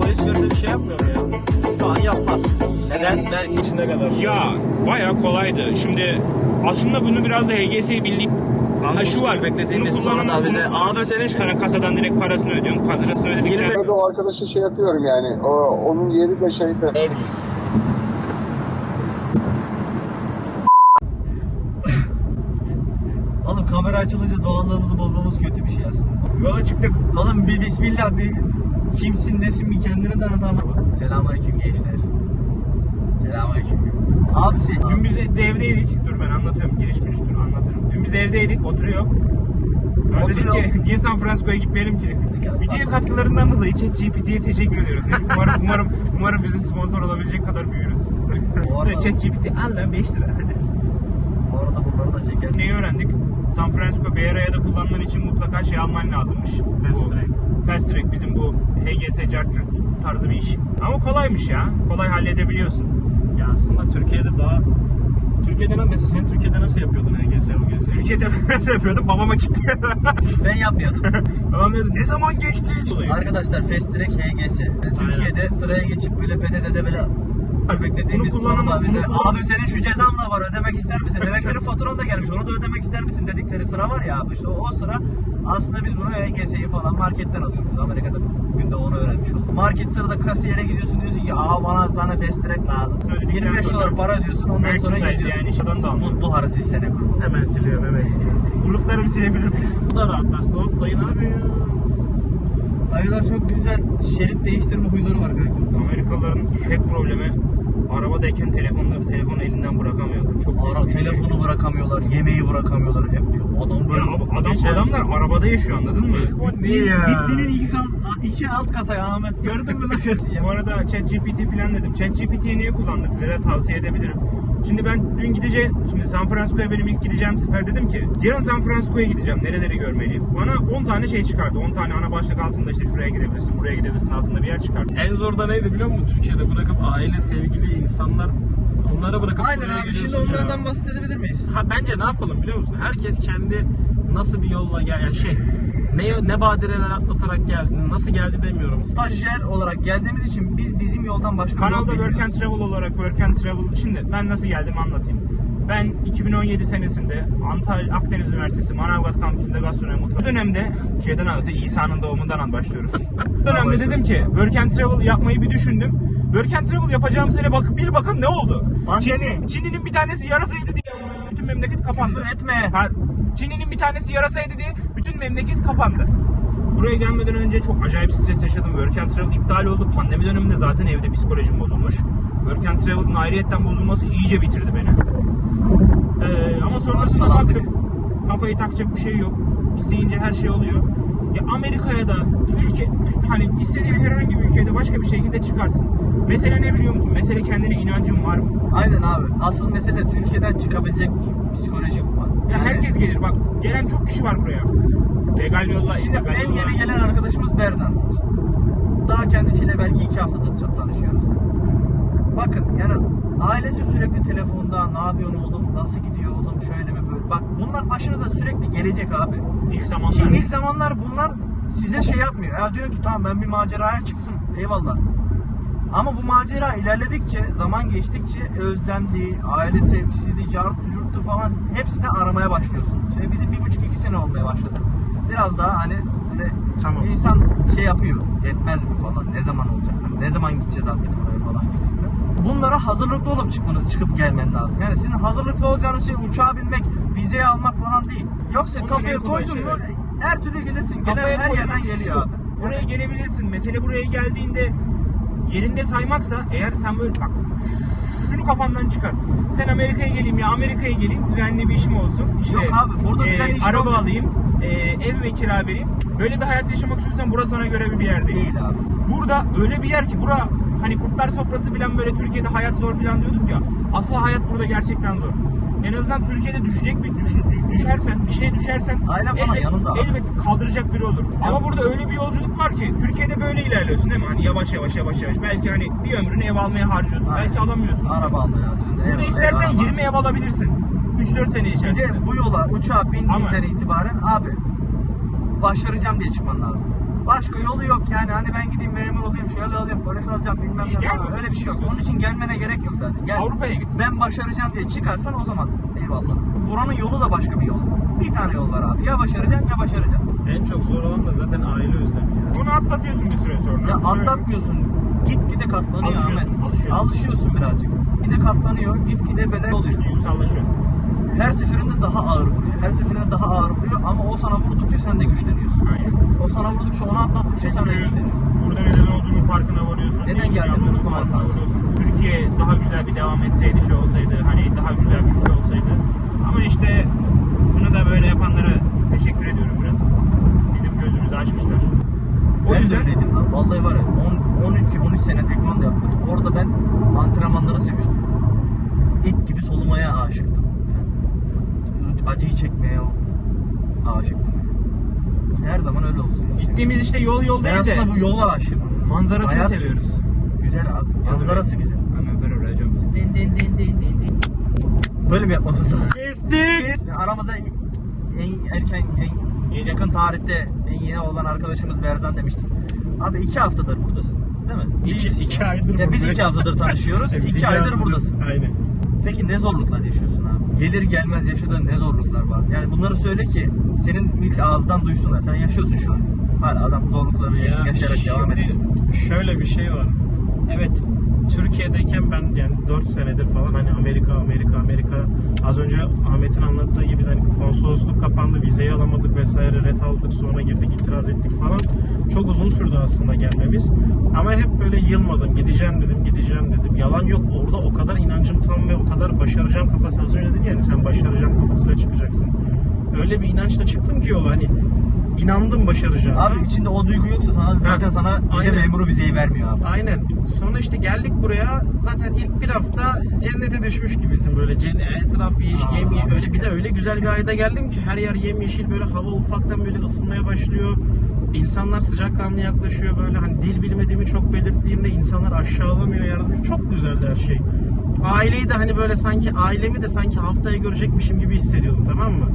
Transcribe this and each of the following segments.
Polis görse bir şey yapmıyor mu ya? An yapmaz. Neden? Belki içine kadar. Ya baya kolaydı. Şimdi aslında bunu biraz da HGS'yi bildik. Ha şu var. beklediğiniz bunu sonra da de senin şu sana kasadan direkt parasını ödüyorsun. Parasını ödedikten Arada o arkadaşı şey yapıyorum yani. O, onun yeri de şeyde. Elvis. Oğlum kamera açılınca doğallığımızı bozmamız kötü bir şey aslında. Yola çıktık. Oğlum bir bismillah bir kimsin nesin bir kendini tanıt ama. Selamünaleyküm gençler. Abisi. Dün biz de evdeydik. Dur ben anlatıyorum. Giriş giriş dur anlatırım. Dün biz evdeydik. Oturuyor. Ben Oturuyor. ki niye San Francisco'ya gitmeyelim ki? Video katkılarından dolayı ChatGPT'ye teşekkür ediyoruz. Dedik, Umarım, umarım, umarım bize sponsor olabilecek kadar büyürüz. Bu arada- ChatGPT al lan 5 lira. Bu arada bunları da çekersin. Neyi öğrendik? San Francisco Bay Area'da kullanman için mutlaka şey alman lazımmış. Fast Bu- track. Fast track bizim bu HGS carcut tarzı bir iş. Ama kolaymış ya. Kolay halledebiliyorsun. Aslında Türkiye'de daha Türkiye'de nasıl mesela sen Türkiye'de nasıl yapıyordun HGS UGS? Türkiye'de nasıl yapıyordum? Babama gitti. Ben yapmıyordum. Babam diyordu ne zaman geçti? Arkadaşlar Fast Track HGS. Türkiye'de sıraya geçip böyle PTT'de böyle beklediğimiz Bunu kullanamam, bize bunu kullan- abi senin şu cezan da var ödemek ister misin? Elektrik faturan da gelmiş onu da ödemek ister misin dedikleri sıra var ya abi işte o, o sıra aslında biz bunu HGS'yi falan marketten alıyoruz. Amerika'da günde onu öğrenmiş olduk. Market sırada kasiyere gidiyorsun diyorsun ki aa bana bir tane Fast Track lazım. Söyledikten 25 sonra dolar para ödüyorsun ondan sonra geziyorsun. yani, şuradan da bu, bu harası silsene. Hemen siliyorum siliyorum. Bulutlarımı silebilir miyiz? Bu da rahat aslında. Hop dayı ne yapıyor ya? Dayılar çok güzel şerit değiştirme huyları var kanka. Amerikalıların tek problemi arabadayken telefonları telefonu elinden bırakamıyorlar. Çok Ara, eski bir şey. telefonu bırakamıyorlar, yemeği bırakamıyorlar hep diyor. Adam Ya böyle ab- adam, adamlar arabada yaşıyor anladın mı? Niye ya? Bitli'nin iki alt, iki alt kasa ya Ahmet. Gördün mü lan Bu arada ChatGPT falan dedim. ChatGPT'yi niye kullandık? Size de tavsiye edebilirim. Şimdi ben dün gideceğim. Şimdi San Francisco'ya benim ilk gideceğim sefer dedim ki yarın San Francisco'ya gideceğim. Nereleri görmeliyim? Bana 10 tane şey çıkardı. 10 tane ana başlık altında işte şuraya gidebilirsin, buraya gidebilirsin altında bir yer çıkardı. En zor da neydi biliyor musun? Türkiye'de bırakıp aile, sevgili insanlar onları bırakıp Aynen abi şimdi gidiyorsun ya. onlardan bahsedebilir miyiz? Ha bence ne yapalım biliyor musun? Herkes kendi nasıl bir yolla gel yani şey ne ne badireler atlatarak gel nasıl geldi demiyorum. Stajyer olarak geldiğimiz için biz bizim yoldan başka Kanalda yol Work and. Travel olarak Work and Travel şimdi ben nasıl geldim anlatayım. Ben 2017 senesinde Antalya Akdeniz Üniversitesi Manavgat Kampüsü'nde gastronomi mutfağı. Bu dönemde şeyden anlatı İsa'nın doğumundan an başlıyoruz. Dönemde dedim ki Work and Travel yapmayı bir düşündüm. Work and Travel yapacağım sene bakıp bir bakın ne oldu? Pandemi. Çin- Çin'in bir tanesi yarasaydı diye bütün memleket kapandı. Küfür etme. Ha, Çin'in bir tanesi yarasaydı diye bütün memleket kapandı. Buraya gelmeden önce çok acayip stres yaşadım. Work and Travel iptal oldu. Pandemi döneminde zaten evde psikolojim bozulmuş. Work and Travel'ın ayrıyetten bozulması iyice bitirdi beni. Ee, ama sonrasında baktım. Kafayı takacak bir şey yok. İsteyince her şey oluyor. Ya Amerika'ya da ülke hani istediğin herhangi bir ülkede başka bir şekilde çıkarsın. Mesele ne biliyor musun? Mesele kendine inancın var mı? Aynen abi. Asıl mesele Türkiye'den çıkabilecek miyim? Psikolojik. Ya herkes gelir bak. Gelen çok kişi var buraya. Legal yolla, Şimdi illegal en yolla. yeni gelen arkadaşımız Berzan. Daha kendisiyle belki iki haftadır tanışıyoruz. Bakın yani ailesi sürekli telefonda ne yapıyorsun oğlum, nasıl gidiyor oğlum, şöyle mi böyle. Bak bunlar başınıza sürekli gelecek abi. İlk Ki zamanlar. ilk zamanlar bunlar size şey yapmıyor. Ya diyor ki tamam ben bir maceraya çıktım. Eyvallah. Ama bu macera ilerledikçe, zaman geçtikçe özlemdi, aile sevgisiydi, cartı curttu falan hepsini aramaya başlıyorsun. Şimdi bizim bir buçuk iki sene olmaya başladı. Biraz daha hani böyle Tamam. insan şey yapıyor, yetmez mi falan, ne zaman olacak, hani ne zaman gideceğiz artık oraya falan gibisinden. Bunlara hazırlıklı olup çıkmanız, çıkıp gelmen lazım. Yani sizin hazırlıklı olacağınız şey uçağa binmek, vizeyi almak falan değil. Yoksa Onun kafaya koydun mu her türlü gelirsin. Gelen her yerden geliyor abi. Buraya gelebilirsin. Mesele buraya geldiğinde yerinde saymaksa eğer sen böyle bak şunu kafandan çıkar. Sen Amerika'ya geleyim ya Amerika'ya geleyim düzenli bir işim olsun. İşte, Yok abi, burada düzenli iş araba yok. alayım, e, ev ve kira vereyim. Böyle bir hayat yaşamak istiyorsan burası sana göre bir yer değil. Değil abi. Burada öyle bir yer ki bura hani kurtlar sofrası falan böyle Türkiye'de hayat zor falan diyorduk ya. Asıl hayat burada gerçekten zor. En azından Türkiye'de düşecek bir düş, düşersen, bir şeye düşersen Ailen falan yanında abi. elbet kaldıracak biri olur. Ama burada öyle bir yolculuk var ki Türkiye'de böyle ilerliyorsun değil mi? Hani yavaş yavaş yavaş yavaş. Belki hani bir ömrünü ev almaya harcıyorsun. Aynen. Belki alamıyorsun. Araba almaya harcıyorsun. Burada Ev- istersen ev, araba. 20 ev alabilirsin. 3-4 sene Bir içerisinde. de bu yola uçağa bindiğinden Ama- itibaren abi başaracağım diye çıkman lazım. Başka yolu yok yani hani ben gideyim memur olayım şöyle olayım polis olacağım bilmem ne Gel falan öyle bir şey yok. Onun için gelmene gerek yok zaten. Gel. Avrupa'ya git. Ben başaracağım diye çıkarsan o zaman eyvallah. Buranın yolu da başka bir yol. Bir tane yol var abi. Ya başaracaksın ya başaracaksın. En çok zor olan da zaten aile özlemi ya. Bunu atlatıyorsun bir süre sonra. Ya Şöyle- atlatmıyorsun. Git gide katlanıyor Alışıyorsun, Ahmet. alışıyorsun. Alışıyorsun birazcık. Gide katlanıyor. Git gide böyle oluyor. Duygusallaşıyor. Her seferinde daha ağır vuruyor. Her seferinde daha ağır vuruyor ama o sana vurdukça sen de güçleniyorsun. Aynen. O sana vurdukça onu atlattıkça sen de güçleniyorsun. burada neden olduğunun farkına varıyorsun. Neden geldiğini farkına lazım. Türkiye daha güzel bir devam etseydi şey olsaydı hani daha güzel bir ülke olsaydı. Ama işte bunu da böyle yapanlara teşekkür ediyorum biraz. Bizim gözümüzü açmışlar. O ben de yüzden öyleydim lan. Vallahi var ya 10, 13, 13 sene tekvando yaptım. Orada ben antrenmanları seviyordum. İt gibi solumaya aşıktım. Yani acıyı çekmeye aşıktım. Her zaman öyle olsun. gittiğimiz işte yol yol Ben değil de aslında bu yola aşığım. manzarasını Hayat seviyoruz. Güzel abi. Manzarası güzel. Hemen böyle racon. Din din din din din din. Böyle mi yapmamız lazım? Kestik. Şimdi aramıza en erken, en yakın tarihte en yeni olan arkadaşımız Berzan demiştik. Abi iki haftadır buradasın. Değil mi? İki, iki aydır Ya biz iki haftadır tanışıyoruz. Biz iki aydır buradasın. Aynen. Peki ne zorluklar yaşıyorsun abi? Gelir gelmez yaşadığın ne zorluklar var? Yani bunları söyle ki senin ilk ağızdan duysunlar. Sen yaşıyorsun şu an. Hala adam zorlukları Ya yaşayarak devam ediyor. şöyle bir şey var. Evet Türkiye'deyken ben yani 4 senedir falan hani Amerika Amerika Amerika. Az önce Ahmet'in anlattığı gibi hani konsolosluk kapandı vizeyi alamadık vesaire ret aldık sonra girdik itiraz ettik falan. Çok uzun sürdü aslında gelmemiz. Ama hep böyle yılmadım gideceğim dedim gideceğim dedim. Yalan yok orada o kadar inancım tam ve o kadar başaracağım kafası az önce dedin ya hani sen başaracağım kafasıyla çıkacaksın. Öyle bir inançla çıktım ki yola hani inandım başaracağım Abi içinde o duygu yoksa sana zaten sana bize aynen. memuru vizeyi vermiyor abi. Aynen. Sonra işte geldik buraya. Zaten ilk bir hafta cennete düşmüş gibisin böyle. Cennet, etraf yeşil, Aa. yemye öyle bir de öyle güzel bir ayda geldim ki her yer yemyeşil böyle hava ufaktan böyle ısınmaya başlıyor. İnsanlar sıcakkanlı yaklaşıyor böyle hani dil bilmediğimi çok belirttiğimde insanlar aşağılamıyor yardımcı. Çok güzeldi her şey. Aileyi de hani böyle sanki ailemi de sanki haftaya görecekmişim gibi hissediyordum tamam mı?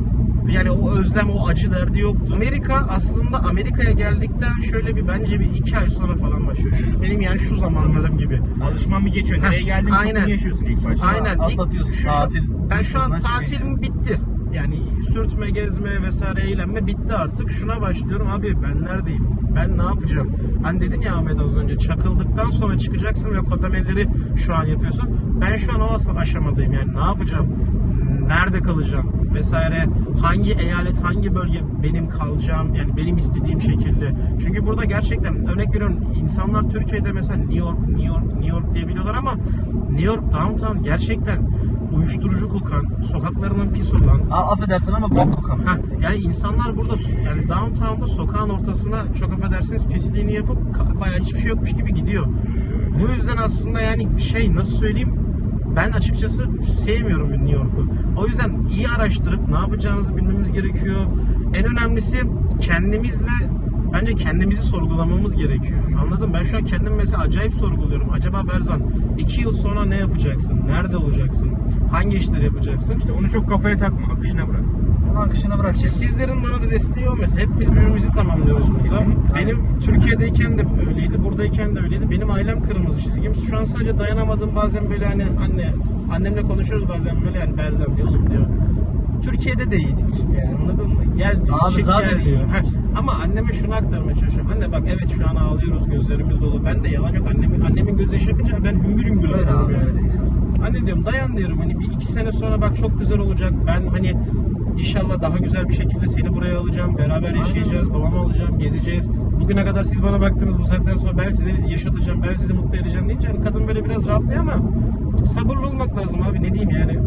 Yani o özlem, o acı derdi yoktu. Amerika aslında Amerika'ya geldikten şöyle bir bence bir iki ay sonra falan başlıyor. Şu- Benim yani şu zamanlarım gibi. Alışman bir geçiyor. Nereye geldiğini aynen. yaşıyorsun ilk başta. Aynen. İlk- Atlatıyorsun, şu- tatil. Ben şu an tatilim bitti. Yani sürtme, gezme vesaire eğlenme bitti artık. Şuna başlıyorum abi ben neredeyim? Ben ne yapacağım? Hani dedin ya Ahmet az önce çakıldıktan sonra çıkacaksın ve kodameleri şu an yapıyorsun. Ben şu an o aşamadayım yani ne yapacağım? Nerede kalacağım? Vesaire hangi eyalet hangi bölge benim kalacağım yani benim istediğim şekilde. Çünkü burada gerçekten örnek veriyorum insanlar Türkiye'de mesela New York, New York, New York diye biliyorlar ama New York downtown gerçekten uyuşturucu kokan, sokaklarının pis olan, A- affedersin ama bok kokan. Ha, yani insanlar burada yani downtown'da sokağın ortasına çok affedersiniz pisliğini yapıp bayağı hiçbir şey yokmuş gibi gidiyor. Bu yüzden aslında yani şey nasıl söyleyeyim ben açıkçası sevmiyorum New York'u. O yüzden iyi araştırıp ne yapacağınızı bilmemiz gerekiyor. En önemlisi kendimizle bence kendimizi sorgulamamız gerekiyor. Anladın? Ben şu an kendim mesela acayip sorguluyorum. Acaba Berzan iki yıl sonra ne yapacaksın? Nerede olacaksın? Hangi işleri yapacaksın? İşte onu çok kafaya takma. Akışına bırak. Onu akışına bırak. İşte sizlerin bana da desteği o mesela. Hepimiz birbirimizi tamamlıyoruz burada. Benim Türkiye'deyken de öyleydi, buradayken de öyleydi. Benim ailem kırmızı çizgim. Şu an sadece dayanamadığım bazen böyle hani anne, annemle konuşuyoruz bazen böyle hani Berzan diyor, oğlum diyor. Türkiye'de de iyiydik. Yani anladın mı? Gel diyor, Abi çık zaten gel diyor. Ama anneme şunu aktarmaya çalışıyorum. Anne bak evet şu an ağlıyoruz, gözlerimiz dolu. Ben de yalan yok. Annemin, annemin gözü yaşı akınca ben hüngür hüngür ağlıyorum yani. Anne diyorum dayan diyorum hani bir iki sene sonra bak çok güzel olacak. Ben hani inşallah daha güzel bir şekilde seni buraya alacağım. Beraber yaşayacağız. Babamı alacağım. Gezeceğiz. Bugüne kadar siz bana baktınız bu saatten sonra ben sizi yaşatacağım. Ben sizi mutlu edeceğim deyince hani kadın böyle biraz rahatlıyor ama sabırlı olmak lazım abi ne diyeyim yani.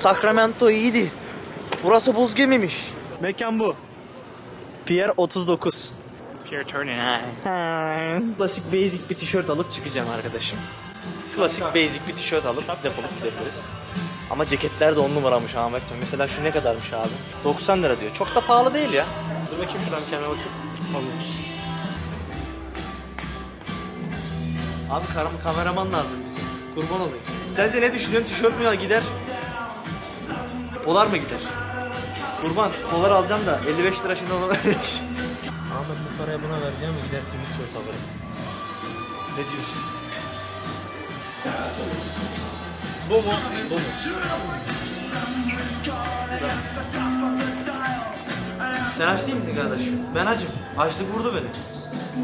Sacramento iyiydi. Burası buz gemiymiş. Mekan bu. Pier 39. Pierre Turner. Klasik basic bir tişört alıp çıkacağım arkadaşım. Klasik basic bir tişört alıp defolup gidebiliriz. Ama ceketler de on numaramış Ahmetciğim. Mesela şu ne kadarmış abi? 90 lira diyor. Çok da pahalı değil ya. Dur bakayım şuradan kendime bakayım. Olur. Abi karam kameraman lazım bize. Kurban olayım. Sence ne düşünüyorsun? Tişört mü ya gider? Dolar mı gider? Kurban, dolar alacağım da 55 lira şimdi ona vermiş. Ahmet bu parayı buna vereceğim ve gider simit tişört alırım. ne diyorsun? Bu mu? Bu mu? Sen aç değil misin kardeşim? Ben açım. Açlık vurdu beni.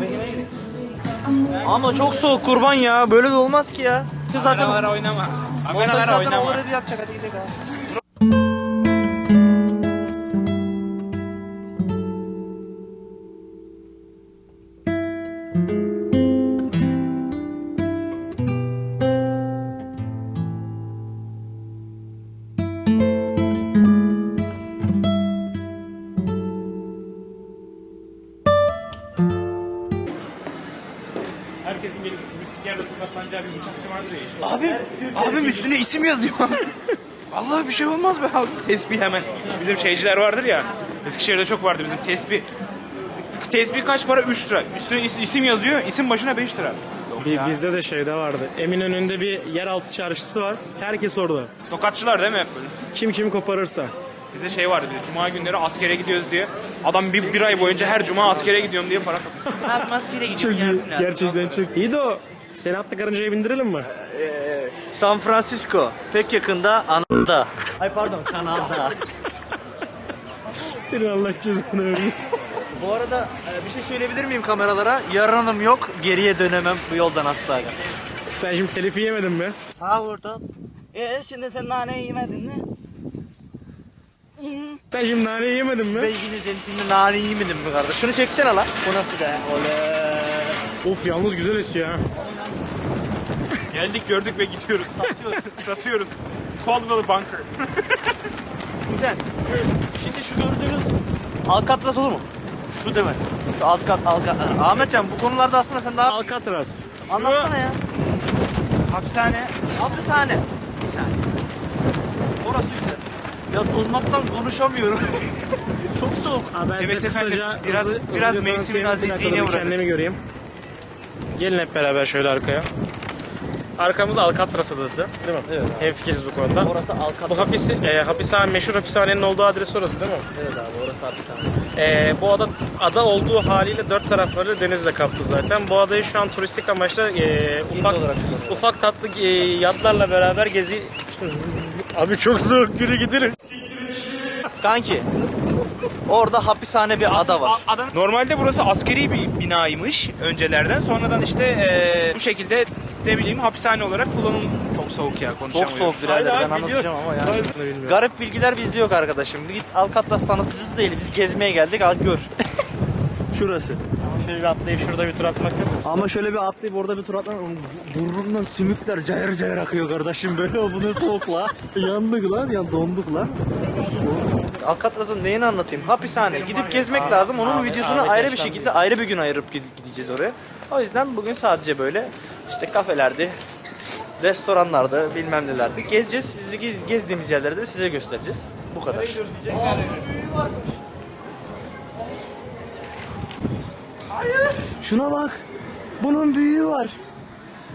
Ben yemeğe gidelim. Ama çok soğuk kurban ya. Böyle de olmaz ki ya. Kız zaten Kameralara oynama. Montaj Kameralara zaten oynama. already yapacak. Hadi gidelim bıçakçı vardır ya işte. Abi, abim üstüne isim yazıyor. Allah bir şey olmaz be abi. Tesbih hemen. Bizim şeyciler vardır ya. Eskişehir'de çok vardı bizim tesbih. Tesbih kaç para? 3 lira. Üstüne is- isim yazıyor. İsim başına 5 lira. Bir, bizde de şeyde vardı. Eminönü'nde bir yeraltı çarşısı var. Herkes orada. Tokatçılar değil mi hep böyle? Kim kimi koparırsa. Bizde şey vardı bir de, Cuma günleri askere gidiyoruz diye. Adam bir, bir ay boyunca her cuma askere gidiyorum diye para topluyor. Abi askere Çok gidiyorum iyi. yardım lazım. Gerçekten çok iyi. de o. Seni atlı karıncaya bindirelim mi? San Francisco. Pek yakında Anada. Ay pardon kanalda. Bir Allah cezanı vermesin. Bu arada e, bir şey söyleyebilir miyim kameralara? Yarınım yok. Geriye dönemem bu yoldan asla. Sen şimdi telifi yemedin mi? Ha vurdum. E şimdi sen nane yemedin mi? Sen şimdi nane yemedin mi? Ben yine de şimdi nane yemedim mi kardeş? Şunu çeksene lan. Bu nasıl da? Oley. Of yalnız güzel esiyor ha. Geldik gördük ve gidiyoruz. Satıyoruz. Satıyoruz. Caldwell Bunker. Güzel. Şimdi şu gördüğünüz Alcatraz olur mu? Şu deme. Şu alt kat, alt kat. Ahmetcan bu konularda aslında sen daha Alcatraz. anlatsana ya. Hapishane. Hapishane. Bir saniye. Orası güzel. Ya donmaktan konuşamıyorum. Çok soğuk. Abi ben Evet efendim, kısaca biraz- hızlı- biraz hızlıca mevsimin azizliğine bırakın. Kendimi göreyim. Gelin hep beraber şöyle arkaya. Arkamız Alcatraz adası değil mi? Evet. Hemfikiriz bu konuda. Orası Alcatraz. Bu hapis, e, hapishane, meşhur hapishanenin olduğu adres orası değil mi? Evet abi orası hapishane. E, bu ada, ada olduğu haliyle dört tarafları denizle kaplı zaten. Bu adayı şu an turistik amaçla e, ufak ufak tatlı e, yatlarla beraber gezi... Abi çok soğuk yürü gideriz. Kanki. Orada hapishane bir ada var. A- Adana- Normalde burası askeri bir binaymış öncelerden. Sonradan işte eee, bu şekilde ne bileyim hapishane olarak kullanım çok soğuk ya Çok konuşamıyorum. soğuk birader Hayır ben anlatacağım ama ya. Bilmiyorum. Garip bilgiler bizde yok arkadaşım. Git Alcatraz tanıtıcısı değil. Biz gezmeye geldik al gör. Şurası. Şöyle bir atlayıp şurada bir tur atmak yok mu? Ama şöyle bir atlayıp orada bir tur atmak burnumdan sümükler cayır cayır akıyor kardeşim böyle bu ne soğuk la. Yandık lan ya donduk lan. Alcatraz'ın neyini anlatayım? Hapishane. Gidip gezmek lazım. Onun videosunu ayrı bir şekilde ayrı bir gün ayırıp gide- gideceğiz oraya. O yüzden bugün sadece böyle işte kafelerde, restoranlarda bilmem nelerde gezeceğiz. Bizi gez- gezdiğimiz yerleri de size göstereceğiz. Bu kadar. Şuna bak. Bunun büyüğü var.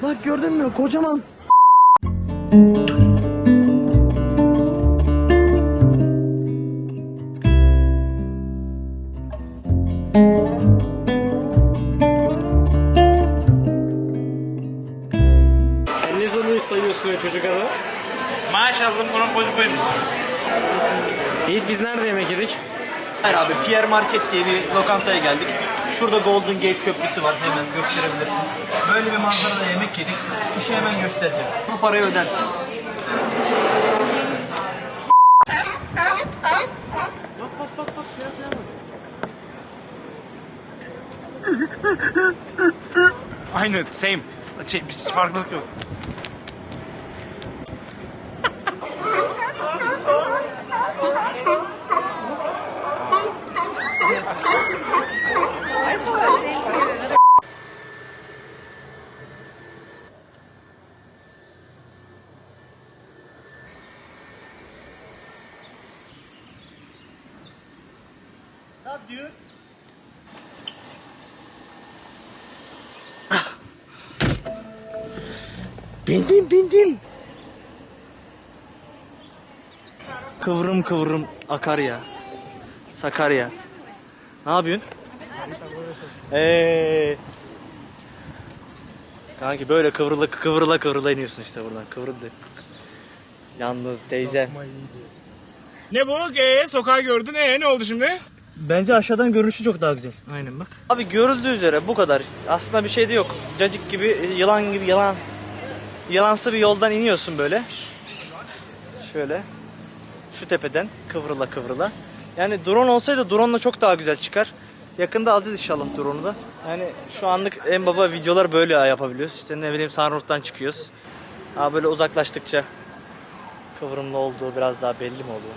Bak gördün mü? Kocaman. Abi Pierre Market diye bir lokantaya geldik. Şurada Golden Gate Köprüsü var hemen gösterebilirsin. Böyle bir manzarada yemek yedik. İşi hemen göstereceğim. Bu parayı ödersin. Aynı same. Şey, hiç farklılık yok. Bindim bindim. Kıvrım kıvrım akar ya. Sakarya. Ne yapıyorsun? Eee. Kanki böyle kıvrıla kıvrıla kıvrıla iniyorsun işte buradan. Kıvrıldı. Yalnız teyze. Ne bu? Ee, sokağı gördün. Ee, ne oldu şimdi? Bence aşağıdan görünüşü çok daha güzel. Aynen bak. Abi görüldüğü üzere bu kadar. Aslında bir şey de yok. Cacık gibi, yılan gibi, yalan. Yılansı bir yoldan iniyorsun böyle. Şöyle. Şu tepeden kıvrıla kıvrıla. Yani drone olsaydı drone'la çok daha güzel çıkar. Yakında alacağız inşallah drone'u da. Yani şu anlık en baba videolar böyle yapabiliyoruz. İşte ne bileyim sunroof'tan çıkıyoruz. Ama böyle uzaklaştıkça kıvrımlı olduğu biraz daha belli mi oluyor?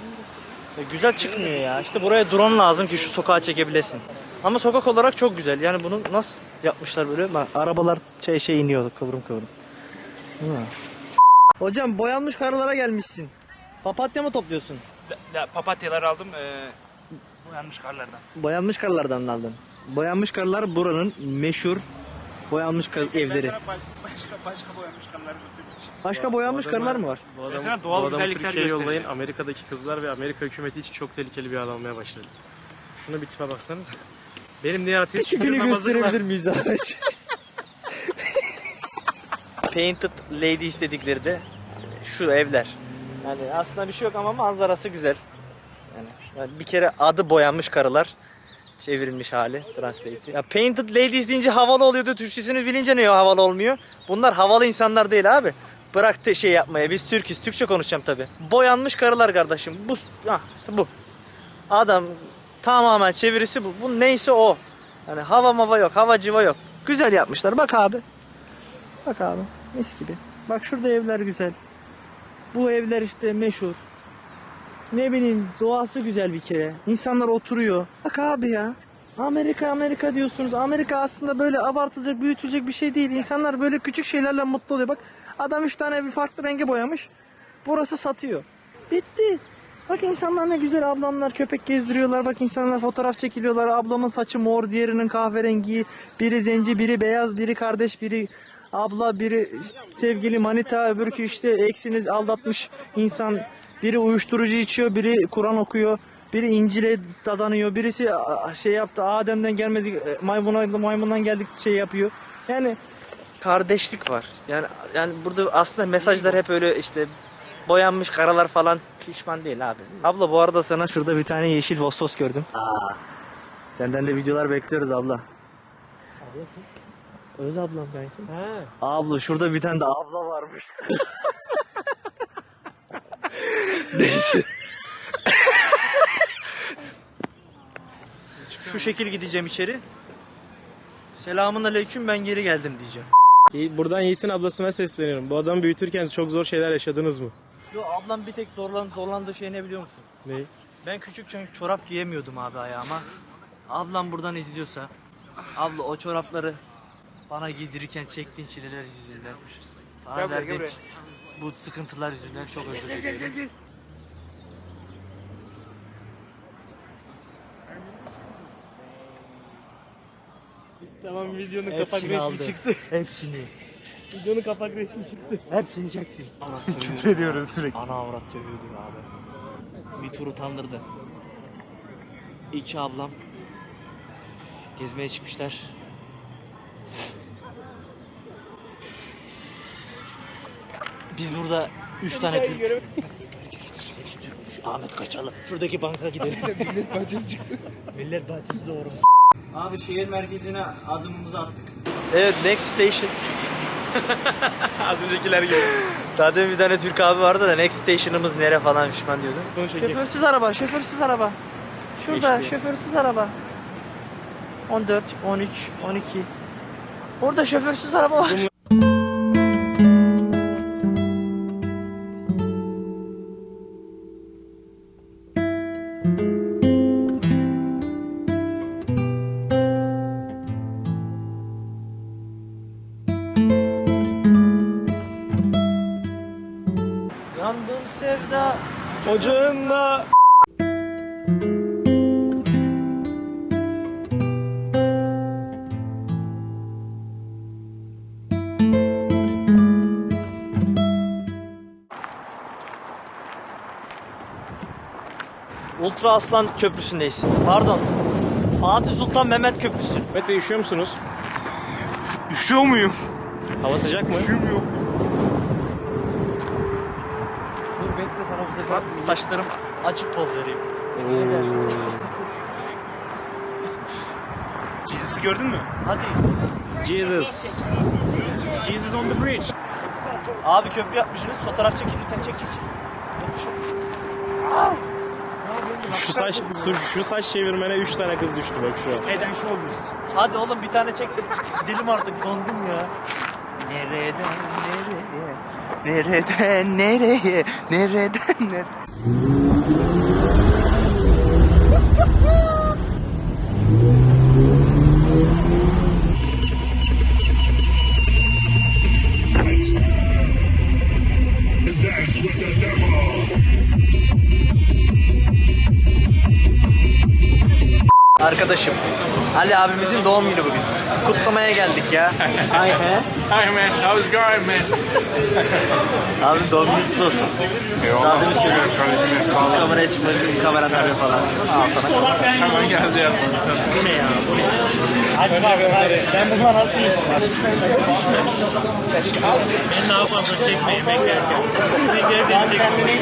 E, güzel çıkmıyor ya. İşte buraya drone lazım ki şu sokağa çekebilesin. Ama sokak olarak çok güzel. Yani bunu nasıl yapmışlar böyle? Arabalar şey şey iniyor kıvrım kıvrım. Hocam boyanmış karılara gelmişsin. Papatya mı topluyorsun? Da- da- Papatyalar aldım. eee boyanmış karlardan. Boyanmış karılardan aldın. Boyanmış karılar buranın meşhur boyanmış kar evleri. Başka, başka boyanmış karlar Başka boyanmış karılar mı var? Bu adamı, Mesela doğal bu adamı güzellikler Türkiye'ye yollayın. Amerika'daki kızlar ve Amerika hükümeti için çok tehlikeli bir hal almaya başladı. Şuna bir tipe baksanız. Benim diğer ateist namazı kılar. miyiz araç? Painted Ladies dedikleri de şu evler. Yani aslında bir şey yok ama manzarası güzel. Yani, bir kere adı boyanmış karılar. Çevrilmiş hali, translate. Ya Painted Ladies deyince havalı oluyordu. Türkçesini bilince ne havalı olmuyor? Bunlar havalı insanlar değil abi. Bırak da şey yapmaya. Biz Türk'üz. Türkçe konuşacağım tabi. Boyanmış karılar kardeşim. Bu, ah, işte bu. Adam tamamen çevirisi bu. Bu neyse o. Yani hava mava yok, hava civa yok. Güzel yapmışlar. Bak abi. Bak abi. Mis gibi. Bak şurada evler güzel. Bu evler işte meşhur. Ne bileyim doğası güzel bir kere. İnsanlar oturuyor. Bak abi ya. Amerika Amerika diyorsunuz. Amerika aslında böyle abartılacak, büyütülecek bir şey değil. İnsanlar böyle küçük şeylerle mutlu oluyor. Bak Adam üç tane bir farklı rengi boyamış. Burası satıyor. Bitti. Bak insanlar ne güzel ablamlar köpek gezdiriyorlar. Bak insanlar fotoğraf çekiliyorlar. Ablamın saçı mor, diğerinin kahverengi. Biri zenci, biri beyaz, biri kardeş, biri abla, biri sevgili manita, öbürkü işte eksiniz aldatmış insan. Biri uyuşturucu içiyor, biri Kur'an okuyor. Biri İncil'e dadanıyor. Birisi şey yaptı. Adem'den gelmedik, e, maymuna, maymundan geldik şey yapıyor. Yani kardeşlik var. Yani yani burada aslında mesajlar hep öyle işte boyanmış karalar falan pişman değil abi. Abla bu arada sana şurada bir tane yeşil Vossos gördüm. Aa. Senden de videolar bekliyoruz abla. Öz ablam belki. He. Abla şurada bir tane de abla varmış. Neyse. Şu şekil gideceğim içeri. Selamun aleyküm ben geri geldim diyeceğim. İyi, Buradan Yiğit'in ablasına sesleniyorum. Bu adamı büyütürken çok zor şeyler yaşadınız mı? Yo ablam bir tek zorlan, zorlandığı şey ne biliyor musun? Ne? Ben küçükken çorap giyemiyordum abi ayağıma. Ablam buradan izliyorsa, abla o çorapları bana giydirirken çektiğin çileler yüzünden, sana verdiğim bu sıkıntılar yüzünden çok özür dilerim. Tamam videonun kapak Hepsini resmi aldı. çıktı. Hepsini. Videonun kapak resmi çıktı. Hepsini çektim. Küfür ediyoruz sürekli. Ana avrat sövüyordum abi. Bir tur utandırdı. İki ablam gezmeye çıkmışlar. Biz burada üç tane Türk... Ahmet kaçalım. Şuradaki banka gidelim. Millet bahçesi çıktı. Millet bahçesi doğru. Abi şehir merkezine adımımızı attık. Evet next station. Az öncekiler gibi. Daha demin bir tane Türk abi vardı da next station'ımız nere falan pişman diyordu. Şoförsüz araba, şoförsüz araba. Şurada şoförsüz araba. 14, 13, 12. Orada şoförsüz araba var. Ultra Aslan Köprüsü'ndeyiz. Pardon. Fatih Sultan Mehmet Köprüsü. Mehmet Bey üşüyor musunuz? Üşüyor muyum? Hava sıcak mı? Üşümüyor. Dur bekle sana bu sefer saçlarım açık poz vereyim. Jesus gördün mü? Hadi. Jesus. Jesus on the bridge. Abi köprü yapmışsınız. Fotoğraf çekilirken çek çek çek. Şu saç şu, şu saç çevirmene 3 tane kız düştü bak şu an. Head and Shoulders. Hadi oğlum bir tane çek de gidelim artık dondum ya. Nereden nereye? Nereden nereye? Nereden nereye? Ali abimizin doğum günü bugün. Kutlamaya geldik ya. Ay he. Hi man, how's it going man? Abi doğum günü kutlu olsun. Zaten üç Kameraya çıkmak için kamera tabii falan. Al sana. Hemen geldi ya. Bu ne ya? Bu ne? Aç bak abi. Ben bundan nasıl yiyeyim? Ben daha fazla çekmeyi beklerken. Beklerken çekmeyi.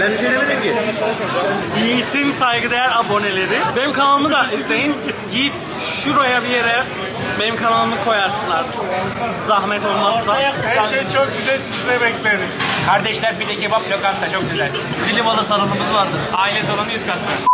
Ben bir şey demedim ki. Yiğit'in saygıdeğer aboneleri. Benim kanalımı da izleyin. Yiğit şuraya bir yere benim kanalımı koyarsın artık. Zahmet olmazsa. Her şey çok güzel sizde bekleriz. Kardeşler pide kebap lokanta çok güzel. Klimalı salonumuz vardı. Aile salonu üst katta.